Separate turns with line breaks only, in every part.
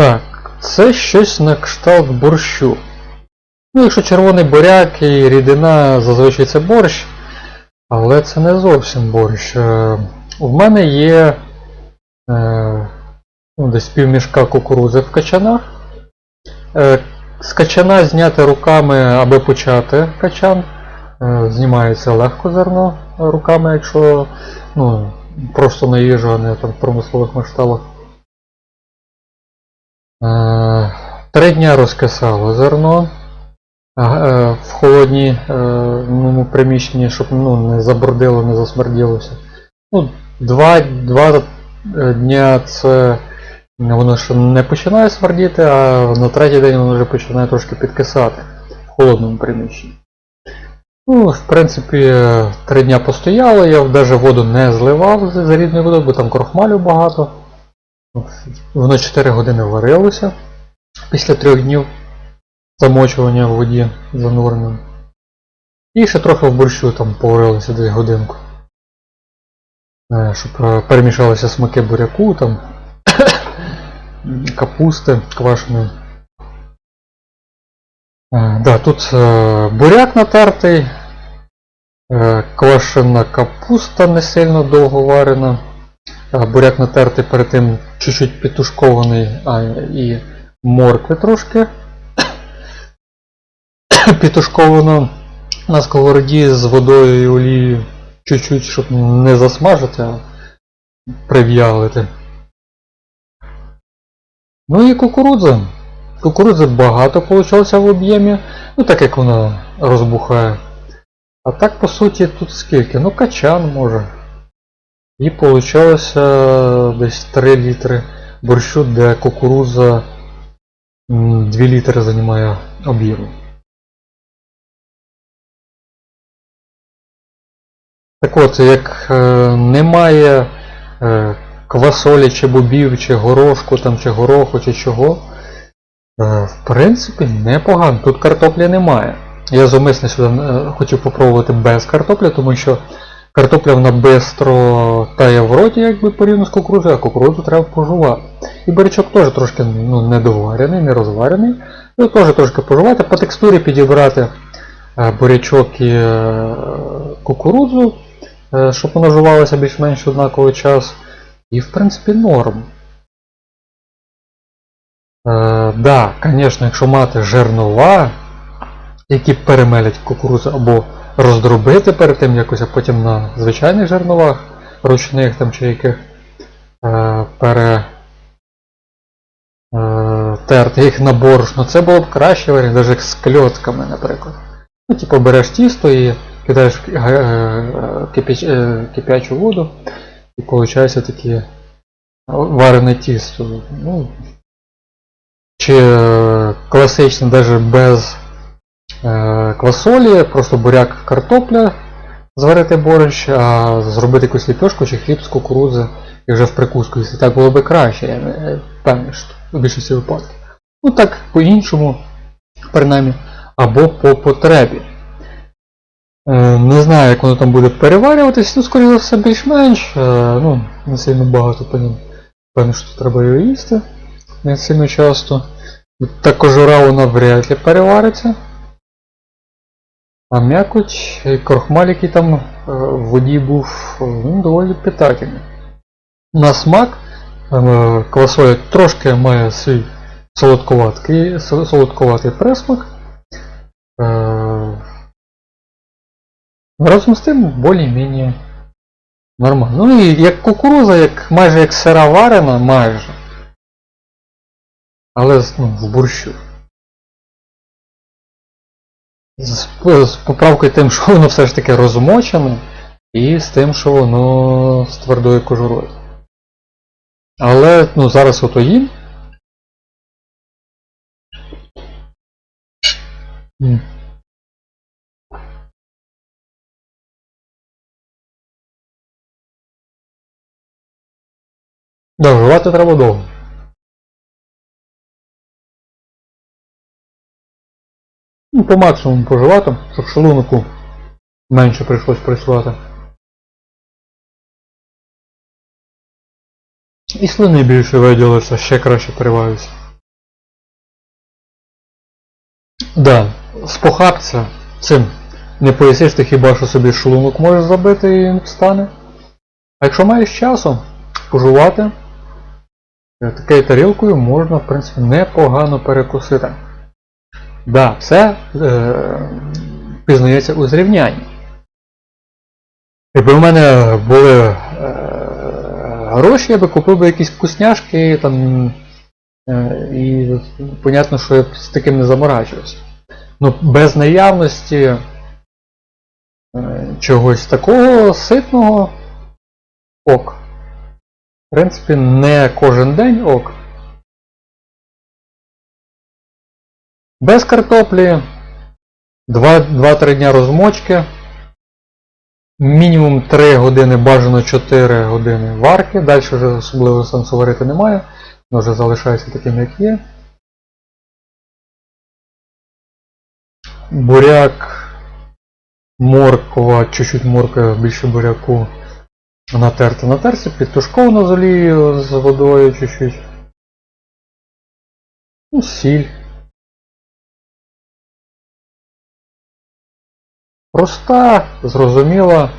Так, це щось на кшталт борщу. Ну, якщо червоний буряк і рідина, зазвичай це борщ, але це не зовсім борщ. Е, У мене є е, ну, десь півмішка кукурузи в качанах. Е, З качана зняти руками, аби почати качан. Е, Знімається легко зерно руками, якщо ну, просто на їжу, а не там, в промислових масштабах. Е, Три дня розкисало зерно е, в холодній е, ну, приміщенні, щоб ну, не забрудило, не засмерділося. Ну, два, два дня це воно ще не починає смердіти, а на третій день воно вже починає трошки підкисати в холодному приміщенні. Ну, в принципі, три дня постояло, я навіть воду не зливав з рідною водою, бо там крохмалю багато. Воно 4 години варилося після трьох днів замочування в воді зануреним. І ще трохи в борщу там поварилося десь годинку. Е, Щоб е, перемішалися смаки буряку, там капусти квашеної. Е, Да, тут буряк натертий, квашена капуста не сильно довго варена. Буряк натертий перед тим чуть-чуть підтушкований, а і моркви трошки. Підтушковано на сковороді з водою і олією чуть-чуть, щоб не засмажити, а прив'ялити. Ну і кукурудза. Кукурудзи багато вийшло в об'ємі, ну так як вона розбухає. А так по суті тут скільки? Ну качан може. І вийшло десь 3 літри борщу, де кукуруза 2 літри займає об'єму. Так от, як е, немає е, квасолі чи бобів, чи горошку, там, чи гороху, чи чого, е, в принципі, непогано. Тут картоплі немає. Я зумисно сюди хотів попробувати без картоплі, тому що Картопля вона бистро тає в роті, якби порівняно з кукурудзою, а кукурудзу треба пожувати. І бурячок теж трошки ну, недоварений, не розварений. Його теж трошки пожувати, по текстурі підібрати е, бурячок і е, кукурудзу, е, щоб воно жувалося більш-менш однаковий час. І в принципі норм. Е, да, звісно, якщо мати жернова, які перемелять кукурудзу або роздробити перед тим якось, а потім на звичайних жерновах, ручних там чи яких е, пере, е, їх на борошно. Це було б краще варіант, навіть з кльоцками, наприклад. Ну, типу береш тісто і кидаєш е, е, кипяч, кипячу воду, і виходить таке варене тісто. Ну, чи е, класично навіть без квасолі, просто буряк картопля, зварити борщ, а зробити якусь ліпешку чи хліб з кукурудзи і вже в прикуску. Якщо так було б краще, я не певний, що в більшості випадків. Ну так, по-іншому, принаймні, або по потребі. Е, Не знаю, як воно там буде переварюватись, ну, скоріше за все, більш-менш. Е, Ну, не сильно багато певно, певно, що треба його їсти. Не сильно часто. Та кожура вона вряд ли перевариться. А м'якоть і крохмаль, який там е, в воді був, е, він доволі питательний. На смак е, квасоля трошки має свій солодковатий, со- солодковатий присмак. Е, Разом з тим більш-менш нормально. Ну і як кукуруза, як, майже як сира варена, майже. Але ну, в борщу. З, з поправкою тим, що воно все ж таки розмочене, і з тим, що воно з твердою кожурою. Але ну, зараз ото їм. Да, треба довго. Ну, по максимуму поживати, щоб шалунику менше прийшлось працювати. І слини більше виділися, ще краще переваюся. Да, спохабця цим не поясниш ти хіба що собі шлунок можеш забити і встане. А якщо маєш часу пожувати, е, такою тарілкою можна в принципі непогано перекусити. Да, все е, пізнається у зрівнянні. Якби в мене були е, гроші, я би купив би якісь вкусняшки там. Е, і понятно, що я б з таким не заморачувався. Ну, без наявності е, чогось такого ситного ок. В принципі, не кожен день ок. Без картоплі 2-3 дня розмочки. Мінімум 3 години, бажано 4 години варки. Далі вже особливо сенсу варити немає. Воно вже залишається таким, як є. Буряк, морква, чуть-чуть морква, більше буряку натерти на терці, підтушковано з олією, з водою чуть-чуть. Ну, сіль. Проста, зрозуміла,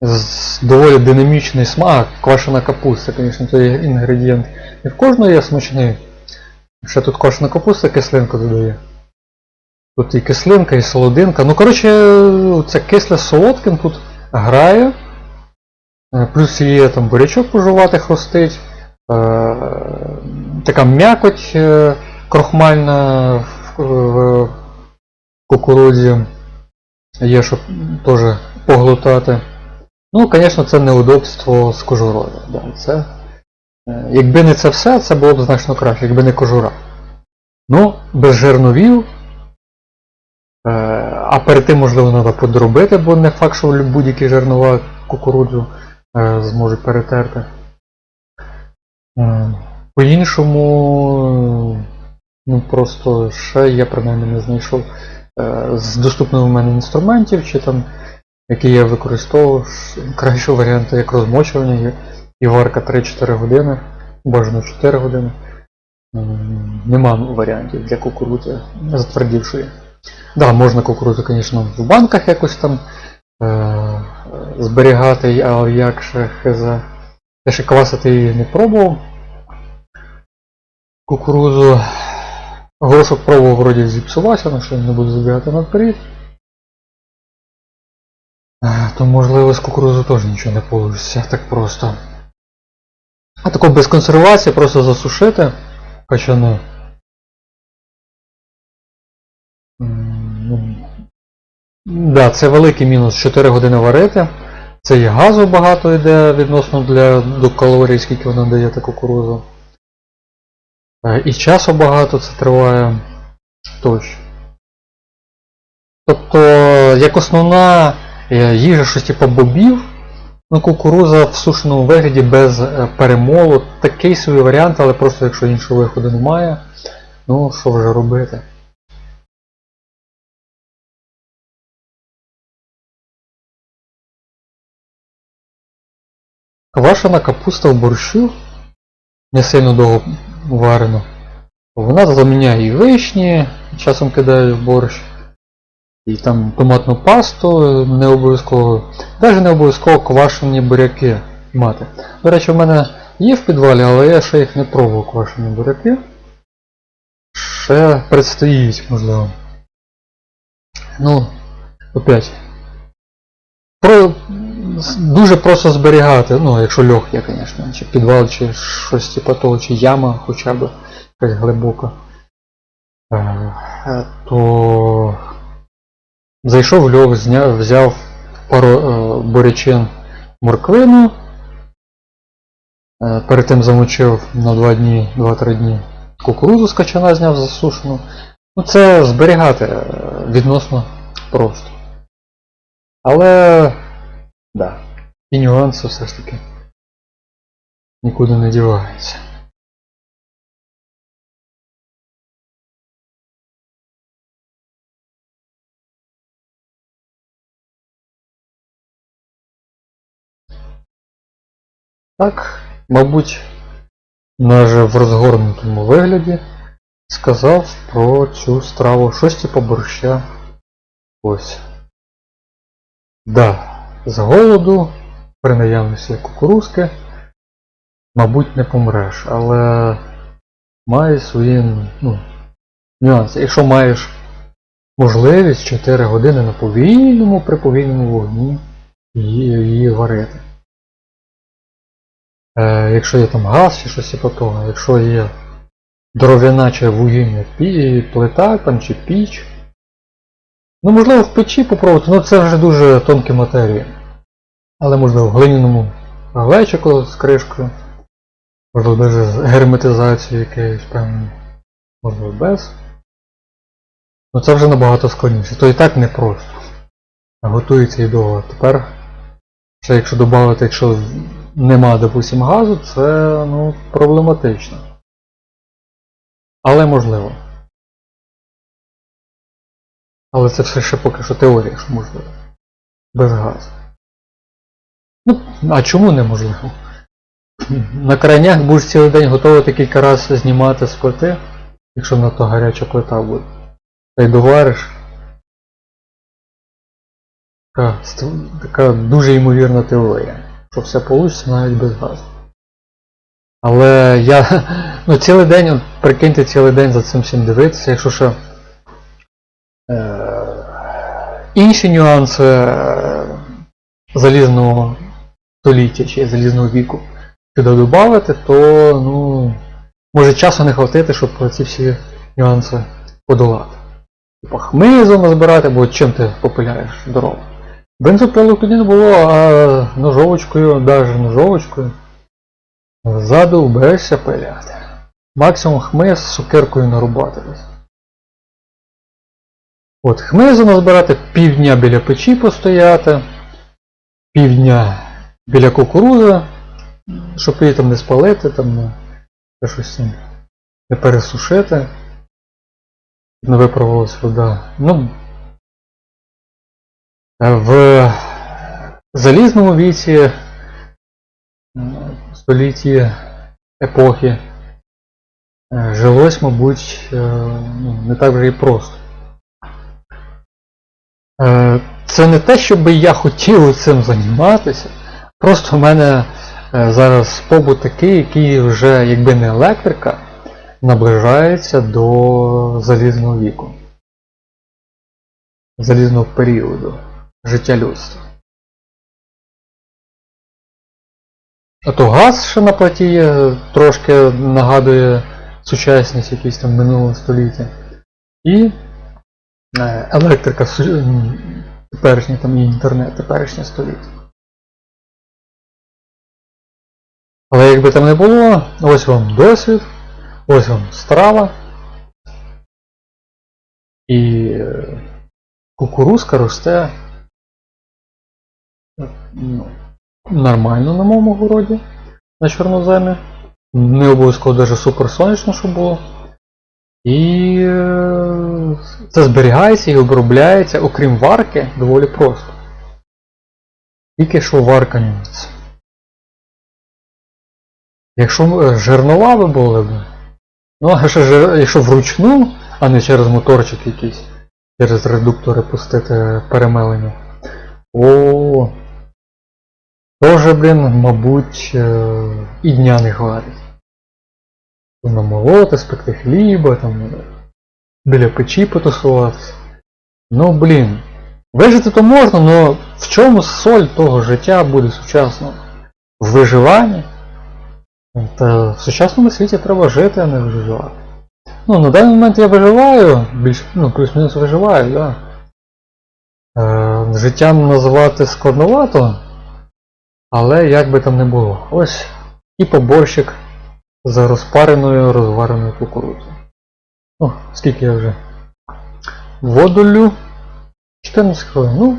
з доволі динамічний смак, квашена капуста, звісно, це інгредієнт. Не в кожного є смачний. Ще тут квашена капуста кислинку додає. Тут і кислинка, і солодинка. Ну, коротше, це кисле солодким тут грає. Е, Плюс є там бурячок пожувати хрустить. Е, Така м'якоть е, крохмальна в кукурудзі. Є, щоб теж поглотати. Ну, звісно, це неудобство з кожурою. Да, це, е, якби не це все, це було б значно краще, якби не кожура. Ну, без жерновів. Е, а перед тим, можливо, треба подробити, бо не факт, що будь-які жернова кукурудзу е, зможуть перетерти. По-іншому, ну просто ще я принаймні не знайшов з доступних у мене інструментів, чи там, які я використовував, кращого варіанту, як розмочування. І варка 3-4 години, бажано 4 години. Нема варіантів для кукурудзи затвердівшої. Да, можна кукурудзу, звісно, в банках якось там е- зберігати, але як ще хз. Я ще квасити її не пробував. Кукурудзу. Горошок пробував вроді зіпсувався, на що я не буду забігати наперед. Е, То можливо з кукурудзу теж нічого не вийде так просто. А тако без консервації просто засушити качани. Ну, Да, це великий мінус 4 години варити. Це і газу багато йде відносно для, до калорій, скільки вона дає та кукурузу. Е, І часу багато це триває тощо. Тобто, як основна е, їжа щось типу бобів, ну кукуруза в сушеному вигляді без е, перемолу, такий собі варіант, але просто якщо іншого виходу немає, ну що вже робити. Квашена капуста в борщу не сильно довго варено. Вона заміняє і вишні, часом кидаю в борщ. І там томатну пасту не обов'язково. Навіть не обов'язково квашені буряки мати. До речі, в мене є в підвалі, але я ще їх не пробував квашені буряки. Ще предстоїть, можливо. Ну, опять. Про... Дуже просто зберігати, ну, якщо льох є, звісно, чи підвал, чи щось типу того, чи яма хоча б якась глибока. Е, е, То зайшов в льох, взяв пару е, бурячин морквину. Перед тим замочив на 2 дні, 2-3 дні кукурудзу з качана зняв засушену. Ну це зберігати відносно просто. Але Да. І нюанси все ж таки нікуди не діваються. Так, мабуть, навіть в розгорнутому вигляді сказав про цю страву. Щось типу борща. Ось. Да. З голоду, при наявності кукурузки, мабуть, не помреш, але має свої ну, нюанси. Якщо маєш можливість 4 години на повільному при повільному вогні її, її варити. Е, якщо є там газ чи щось типу того, якщо є дров'яна чи вугільна плита там, чи піч. Ну, можливо, в печі попробувати, ну це вже дуже тонкі матерії. Але можливо в глиняному глечику з кришкою. Можливо, навіть з герметизацією якоюсь певною. Можливо, без. Ну це вже набагато складніше. То і так не просто. Готується і довго. Тепер, ще якщо додати, якщо нема, допустим, газу, це ну, проблематично. Але можливо. Але це все ще поки що теорія, що можливо. Без газу. Ну, а чому неможливо? На крайнях будеш цілий день готувати кілька разів знімати з плити, якщо на то гаряча плита буде. Та й довариш. Така, така дуже ймовірна теорія, що все вийде навіть без газу. Але я ну, цілий день, прикиньте цілий день за цим всім дивитися, якщо ще інші нюанси е, залізного століття чи залізного віку сюди додати, то ну, може часу не хватити, щоб ці всі нюанси подолати. Типа хмизу назбирати, бо чим ти попиляєш дорогу. Бензопилок тоді не було, а ножовочкою, навіть ножовочкою. Ззаду берешся пиляти. Максимум хмиз з сукеркою нарубати десь. От хмизу назбирати, півдня біля печі постояти, півдня біля кукурузи, щоб її там не спалити, там не, та щось не пересушити. Не випарувалась вода. Ну, в залізному віці, столітті епохи, е, жилось, мабуть, е, ну, не так вже і просто. Е, Це не те, щоб я хотів цим займатися. Просто в мене е, зараз побут такий, який вже, якби не електрика, наближається до залізного віку. Залізного періоду життя людства. А то газ ще на платі є, трошки нагадує сучасність якісь там минулого століття. І електрика теперішня там і інтернет теперішнє століття. Але якби там не було, ось вам досвід, ось вам страва. І е, кукурузка росте ну, нормально на моєму городі на чорноземі. Не обов'язково навіть суперсонячно, щоб було. І е, це зберігається і обробляється, окрім варки, доволі просто. Тільки що варка нюанс. Якщо е, жернова би були б, ну а ще якщо вручну, а не через моторчик якийсь, через редуктори пустити перемелення. О, Тоже, блін, мабуть, е, і дня не хватить. Намолоти, спекти хліба, там, біля печі потусуватися. Ну, блін. Вижити то можна, але в чому соль того життя буде сучасного? В виживанні? Та в сучасному світі треба жити, а не виживати. Ну, на даний момент я виживаю, більш, ну, плюс-мінус виживаю, да. Е, життям називати складновато, але як би там не було. Ось і поборщик з розпареною розвареною кукурудзою. О, скільки я вже Водолю 14 хвилин. Ну,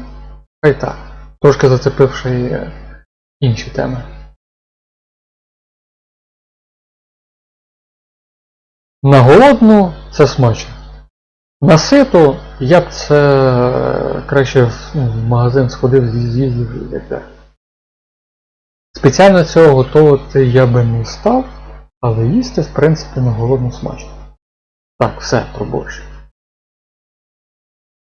хай так. Трошки зацепивши е, інші теми. На голодну це смачно. На ситу я б це е, краще в ну, в магазин сходив, з'їздив і так. Спеціально цього готувати я би не став, але їсти, в принципі, на голодну смачно. Так, все, про борщ.